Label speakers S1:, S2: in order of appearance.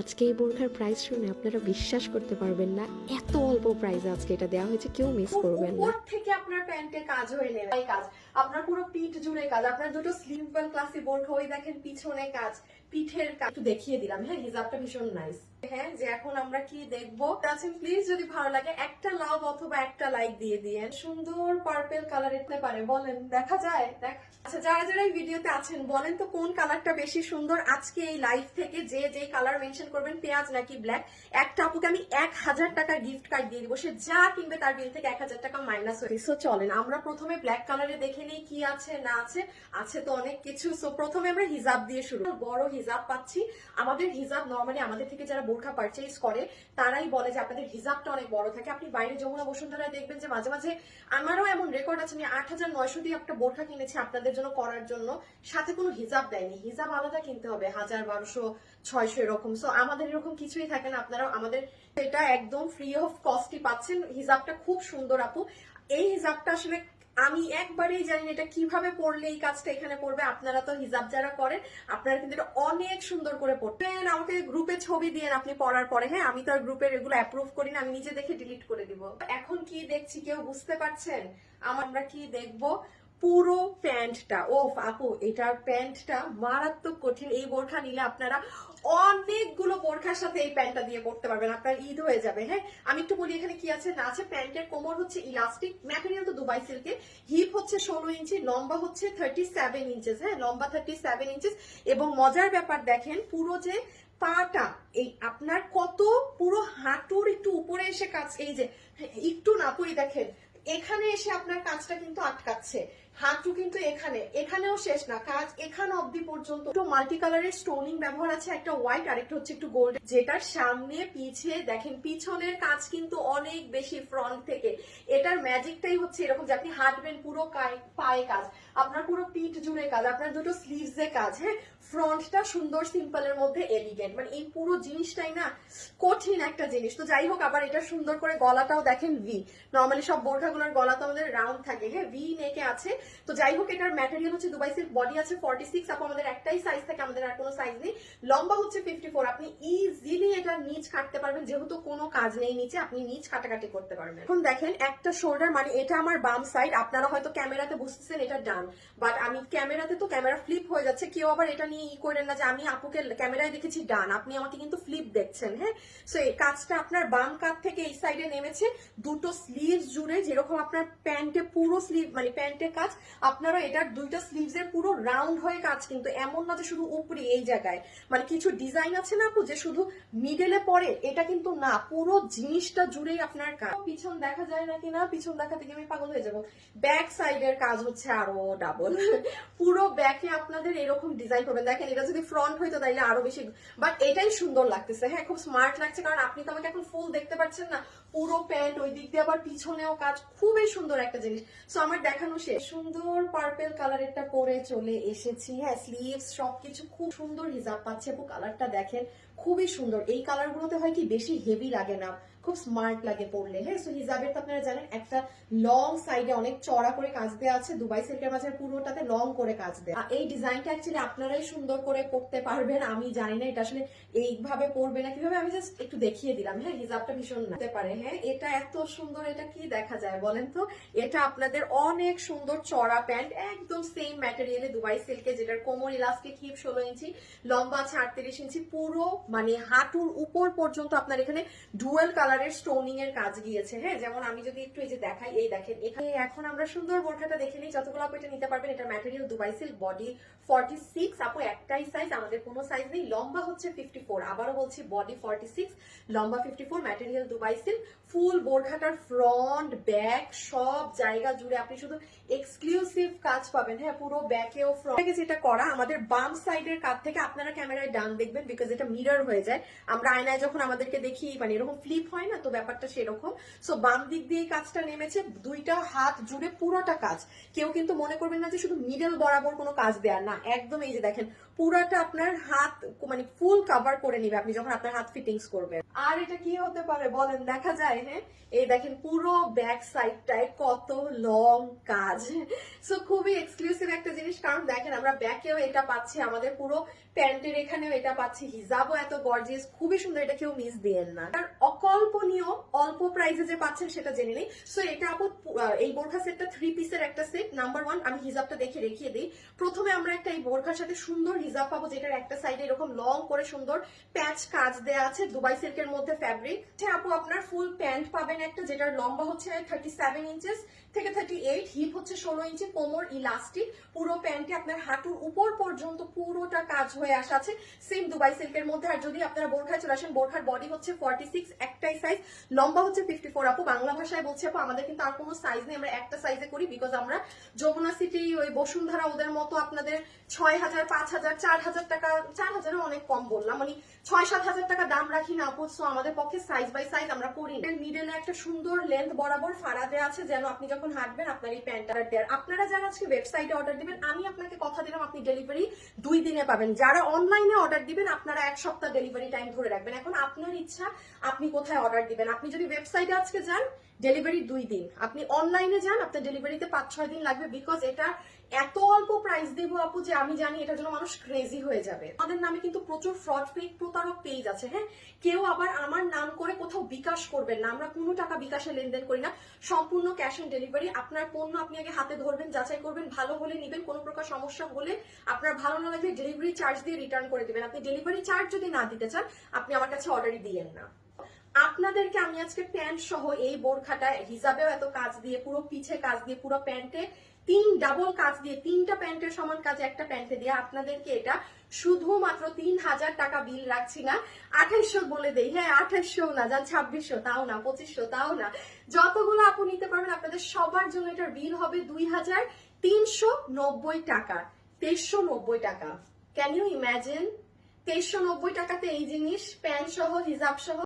S1: আজকে এই বোরখার প্রাইস শুনে আপনারা বিশ্বাস করতে পারবেন না এত অল্প প্রাইসে আজকে এটা দেওয়া হয়েছে কেউ মিস করবেন না।
S2: থেকে আপনার প্যান্টে কাজ হয়ে নেবে। এই কাজ আপনার পুরো পিঠ জুড়ে কাজ আপনার দুটো স্লিভওয়েল ক্লাসি বোরখা ওই দেখেন পিছনে কাজ। পিঠের একটু দেখিয়ে দিলাম হ্যাঁ হিজাবটা ভীষণ নাইস হ্যাঁ যে এখন আমরা কি দেখব? প্লিজ যদি ভালো লাগে, একটা লাভ অথবা একটা লাইক দিয়ে দিয়ে সুন্দর পার্পেল কালার হতে পারে, বলেন, দেখা যায় আচ্ছা যারা যারা এই ভিডিওতে আছেন, বলেন তো কোন কালারটা বেশি সুন্দর? আজকে এই লাইভ থেকে যে যে কালার মেনশন করবেন, পেঁয়াজ নাকি ব্ল্যাক একটা আপুকে আমি এক হাজার টাকার গিফট কার্ড দিয়ে দিবো। সে যা কিনবে তার বিল থেকে এক হাজার টাকা মাইনাস হয়ে সো চলেন, আমরা প্রথমে ব্ল্যাক কালারে দেখে নিই কি আছে, না আছে। আছে তো অনেক কিছু সো প্রথমে আমরা হিজাব দিয়ে শুরু বড় পাচ্ছি। আমাদের হিজাব নর্মালি আমাদের থেকে যারা বোরখা পারচেজ করে, তারাই বলে যে আপনাদের হিজাবটা অনেক বড় থাকে। আপনি বাইরে যমুনা বসুন্ধরায় দেখবেন যে মাঝে মাঝে আমারও এমন রেকর্ড আছে আমি আট হাজার নয়শো দিয়ে একটা বোরখা কিনেছি আপনাদের জন্য করার জন্য। সাথে কোনো হিজাব দেয়নি। হিজাব আলাদা কিনতে হবে, হাজার বারোশো, ছয়শো এরকম। সো আমাদের এরকম কিছুই থাকে না। আপনারা আমাদের এটা একদম ফ্রি অফ কস্টই পাচ্ছেন। হিজাবটা খুব সুন্দর আপু। এই হিজাবটা আসলে আমি একবারেই জানি এটা কীভাবে পড়লে এই কাজটা এখানে করবে। আপনারা তো হিজাব যারা করেন, আপনারা কিন্তু এটা অনেক সুন্দর করে পড়বেন আমাকে গ্রুপে ছবি দিয়ে আপনি পড়ার পরে। হ্যাঁ আমি তো আর গ্রুপের এগুলো অ্যাপ্রুভ করি না, আমি নিজে দেখে ডিলিট করে দিব। এখন কি দেখছি কেউ বুঝতে পারছেন? আমরা কি দেখব? পুরো প্যান্টটা। ও আপু, এটার প্যান্টটা মারাত্মক কঠিন। এই বোরখা নিলে আপনারা অনেকগুলো বোরখার সাথে এই প্যান্টটা দিয়ে পড়তে পারবেন। আপনার ঈদ হয়ে যাবে হ্যাঁ? আমি একটু বলি এখানে কি আছে? না আছে প্যান্টের কোমর হচ্ছে ইলাস্টিক ম্যাটেরিয়াল তো দুবাই সিল্কে হিপ হচ্ছে ষোলো ইঞ্চি, লম্বা হচ্ছে থার্টি সেভেন ইঞ্চেস হ্যাঁ? লম্বা থার্টি সেভেন ইঞ্চেস এবং মজার ব্যাপার দেখেন, পুরো যে পাটা, এই আপনার কত পুরো হাঁটুর একটু উপরে এসে কাজ, এই যে, একটু না পুরি দেখেন এখানে এসে আপনার কাজটা কিন্তু আটকাচ্ছে। হাঁটু কিন্তু এখানে। এখানেও শেষ না। কাজ এখানে অবধি পর্যন্ত। একটু মাল্টি কালারের স্টোনিং ব্যবহার আছে, একটা হোয়াইট আর একটা হচ্ছে একটু গোল্ড যেটার সামনে পিছিয়ে দেখেন, পিছনের কাজ কিন্তু অনেক বেশি ফ্রন্ট থেকে। এটার ম্যাজিকটাই হচ্ছে এরকম যে আপনি হাঁটবেন পুরো পায়ে কাজ। আপনার পুরো পিঠ জুড়ে কাজ। আপনার দুটো স্লিভস কাজ হ্যাঁ? ফ্রন্টটা সুন্দর, সিম্পলের মধ্যে এলিগেন্ট মানে এই পুরো জিনিসটাই না কঠিন একটা জিনিস। তো যাই হোক, আবার এটা সুন্দর করে গলাটাও দেখেন ভি নর্মালি সব বোরখাগুলোর গলা তো আমাদের রাউন্ড থাকে। হ্যাঁ ভি নেকে আছে। তো যাই হোক, এটার ম্যাটেরিয়াল হচ্ছে দুবাই সিল্ক বডি আছে ফর্টি সিক্স আপু, আমাদের একটাই সাইজ থাকে, আমাদের আর কোনো সাইজ নেই। লম্বা হচ্ছে ফিফটি ফোর আপনি ইজিলি এটা নিচ কাটতে পারবেন। যেহেতু কোনো কাজ নেই নিচে, আপনি নিচ কাটাকাটি করতে পারবেন। এখন দেখেন, একটা শোল্ডার মানে এটা আমার বাম সাইড আপনারা হয়তো ক্যামেরাতে বুঝতেছেন, এটা ডান বাট আমি ক্যামেরাতে তো ক্যামেরা ফ্লিপ হয়ে যাচ্ছে। কেউ আবার এটা নিয়ে ই করেন না যে আমি আপুকে ক্যামেরায় দেখেছি, ডান। আপনি আমাকে কিন্তু ফ্লিপ দেখছেন হ্যাঁ? সো এই কাজটা আপনার বাম কাত থেকে এই সাইডে নেমেছে। দুটো স্লিভ জুড়ে যেরকম আপনার প্যান্টে পুরো স্লিভ মানে প্যান্টের কাজ আপনারা এটার দুইটা স্লিভস এর পুরো রাউন্ড হয়ে কাজ কিন্তু। এমন না যে শুধু উপরে, এই জায়গায়। মানে কিছু ডিজাইন আছে না আপু, যে শুধু মিডলে পড়ে? এটা কিন্তু না। পুরো জিনিসটা জুড়েই আপনার কাজ। পিছন দেখা যায় নাকি না? পিছন দেখা থেকে আমি পাগল হয়ে যাব। ব্যাক সাইডের কাজ হচ্ছে আরও ডাবল পুরো ব্যাকে আপনাদের এরকম ডিজাইন করবেন। দেখেন, এটা যদি ফ্রন্ট হইতো তাইলে আরও বেশি বাট এটাই সুন্দর লাগতেছে। হ্যাঁ খুব স্মার্ট লাগছে কারণ আপনি তো আমাকে এখন ফুল দেখতে পাচ্ছেন না। পুরো প্যান্ট ওই দিক দিয়ে আবার পিছনেও কাজ, খুবই সুন্দর একটা জিনিস। সো আমার দেখানো শেষ। সুন্দর পার্পেল কালারেরটা পরে চলে এসেছি। হ্যাঁ স্লিভস সবকিছু খুব সুন্দর হিজাব পাচ্ছে। কালারটা দেখেন খুবই সুন্দর। এই কালারগুলোতে হয় কি, বেশি হেভি লাগে না, খুব স্মার্ট লাগে পরলে। হ্যাঁ সো হিজাবের তো আপনারা জানেন, একটা লং সাইডে অনেক চড়া করে কাজ দেওয়া আছে, দুবাই সিল্কের মাঝে পুরোটাতে লং করে কাজ আর এই ডিজাইনটা অ্যাকচুয়ালি আপনারাই সুন্দর করে করতে পারবেন, আমি জানি না এটা আসলে এইভাবে পরবে না, কীভাবে? আমি জাস্ট একটু দেখিয়ে দিলাম। হ্যাঁ হিজাবটা ভীষণ হতে পারে। হ্যাঁ এটা এত সুন্দর, এটা কি দেখা যায় বলেন তো? এটা আপনাদের অনেক সুন্দর চড়া প্যান্ট, একদম সেম ম্যাটেরিয়ালে দুবাই সিল্কে, যেটার কোমর ইলাস্টিক হিপ ষোলো ইঞ্চি, লম্বা আছে আটত্রিশ ইঞ্চি, পুরো মানে হাঁটুর উপর পর্যন্ত আপনার এখানে ডুয়েল কালারের স্টোনিং এর কাজ গিয়েছে। হ্যাঁ যেমন আমি যদি একটু এই যে দেখাই, এই দেখেন, এখানে এখন আমরা সুন্দর বোরখাটা দেখে নিই। যতগুলো আপু এটা নিতে পারবেন, এটা material Dubai silk body forty six আপু একটাই সাইজ আমাদের কোনো সাইজ নেই। লম্বা হচ্ছে ফিফটি ফোর আবারও বলছি বডি ফর্টি সিক্স লম্বা fifty four material Dubai silk full বোরখাটার front back সব জায়গা জুড়ে আপনি শুধু এক্সক্লুসিভ কাজ পাবেন। হ্যাঁ পুরো ব্যাকেও ফ্রন্ট যেটা করা। আমাদের বাম সাইডের কাছ থেকে আপনারা ক্যামেরায় ডান দেখবেন বিকজ এটা মিরর হয়ে যায়। আমরা আয়নায় যখন আমাদেরকে দেখি মানে এরকম ফ্লিপ হয় না, তো ব্যাপারটা সেরকম। সো বাম দিক দিয়ে কাজটা নেমেছে, দুইটা হাত জুড়ে পুরোটা কাজ। কেউ কিন্তু মনে করবেন না যে শুধু মিডল বরাবর কোনো কাজ দেয়া, না, একদম এই যে দেখেন, পুরাটা আপনার হাত মানে ফুল কভার করে নিবে আপনি যখন আপনার হাত ফিটিংস করবেন। আর এটা কি হতে পারে বলেন, দেখা যায় হ্যাঁ? এই দেখেন, পুরো ব্যাক সাইডটায় কত লং কাজ। সো খুবই এক্সক্লুসিভ একটা জিনিস, কারণ দেখেন, আমরা ব্যাকেও এটা পাচ্ছি, আমাদের পুরো প্যান্টের এখানেও এটা পাচ্ছি, হিজাবও এত গর্জিয়াস খুবই সুন্দর, এটা কেউ মিস দিয়েন না। আর অকল্পনীয়, অল্প প্রাইসে যে পাচ্ছেন সেটা জেনে নিই সো এটা আপু এই বোরখা সেটটা থ্রি পিসের একটা সেট নাম্বার ওয়ান আমি হিজাবটা দেখে রেখিয়ে দিই। প্রথমে আমরা একটা এই বোরখার সাথে সুন্দর হিজাব পাবো, যেটার একটা সাইডে এরকম লং করে সুন্দর প্যাচ কাজ দেয়া আছে দুবাই সিল্কের মধ্যে ফ্যাব্রিক আপু, আপনার ফুল প্যান্ট পাবেন একটা, যেটার লম্বা হচ্ছে থার্টি সেভেন ইঞ্চেস থেকে থার্টি এইট হিপ হচ্ছে ষোলো ইঞ্চি কোমর ইলাস্টিক পুরো প্যান্টে আপনার হাঁটুর উপর পর্যন্ত পুরোটা কাজ হয়ে আসা আছে। সেম দুবাই সিল্কের মধ্যে আর যদি আপনারা বোরখায় চলে আসেন, বোরখার বডি হচ্ছে ফর্টি সিক্স একটাই সাইজ লম্বা হচ্ছে ফিফটি ফোর আপু। বাংলা ভাষায় বলছে আপু, আমাদের কিন্তু আর কোনো সাইজ নেই, আমরা একটা সাইজে করি বিকজ আমরা যমুনা সিটি ওই বসুন্ধরা, ওদের মতো আপনাদের ছয় হাজার, পাঁচ হাজার, চার হাজার টাকা, চার হাজারও অনেক কম বললাম। মানে ছয়, সাত হাজার টাকা দাম রাখি না আপু সো আমাদের পক্ষে সাইজ বাই সাইজ আমরা করি মিডলে একটা সুন্দর লেন্থ বরাবর ফাড়া দেওয়া আছে, যেন আপনি যখন হাঁটবেন, আপনার এই প্যান্টটা দেয়ার আপনারা যারা আজকে ওয়েবসাইটে অর্ডার দিবেন, আমি আপনাকে কথা দিলাম, আপনি ডেলিভারি দুই দিনে পাবেন। যারা অনলাইনে অর্ডার দিবেন, আপনারা এক সপ্তাহ ডেলিভারি টাইম ধরে রাখবেন। এখন আপনার ইচ্ছা, আপনি কোথায় অর্ডার দিবেন? আপনি যদি ওয়েবসাইটে আজকে যান ডেলিভারি দুই দিন। আপনি অনলাইনে যান, আপনার ডেলিভারিতে পাঁচ ছয় দিন লাগবে বিকজ এটা এত দেব আপু যে আমি জানি এটার জন্য মানুষ ক্রেজি হয়ে যাবে। আমাদের নামে কিন্তু প্রচুর ফ্রড পেজ প্রতারক পেজ আছে হ্যাঁ? কেউ আবার আমার নাম করে কোথাও বিকাশ করবেন না। আমরা কোনো টাকা বিকাশে লেনদেন করি না। সম্পূর্ণ ক্যাশ অন ডেলিভারি আপনার পণ্য আপনি আগে হাতে ধরবেন, যাচাই করবেন, ভালো হলে নেবেন, কোনো প্রকার সমস্যা হলে আপনার ভালো না লাগলে ডেলিভারি চার্জ দিয়ে রিটার্ন করে দিবেন। আপনি ডেলিভারি চার্জ যদি না দিতে চান, আপনি আমার কাছে অর্ডারই দিয়েন না। আপনাদেরকে আমি আজকে প্যান্ট সহ এই বোরখাটা হিসাবেও এত কাজ দিয়ে, পুরো পিছে কাজ দিয়ে, পুরো প্যান্টে তিন ডাবল কাজ দিয়ে, তিনটা প্যান্টের সমান কাজ একটা প্যান্টে দিয়ে আপনাদেরকে এটা শুধুমাত্র তিন হাজার টাকা বিল রাখছি না, আঠাইশশো বলে দেই। হ্যাঁ আঠাইশশো না যান ছাব্বিশশো, তাও না, পঁচিশশো, তাও না। যতগুলো আপনি নিতে পারবেন, আপনাদের সবার জন্য এটার বিল হবে দুই হাজার তিনশো নব্বই টাকা, তেইশশো নব্বই টাকা। ক্যান ইউ ইম্যাজিন তেইশশো নব্বই টাকাতে এই জিনিস, প্যান্ট সহ, হিজাব সহ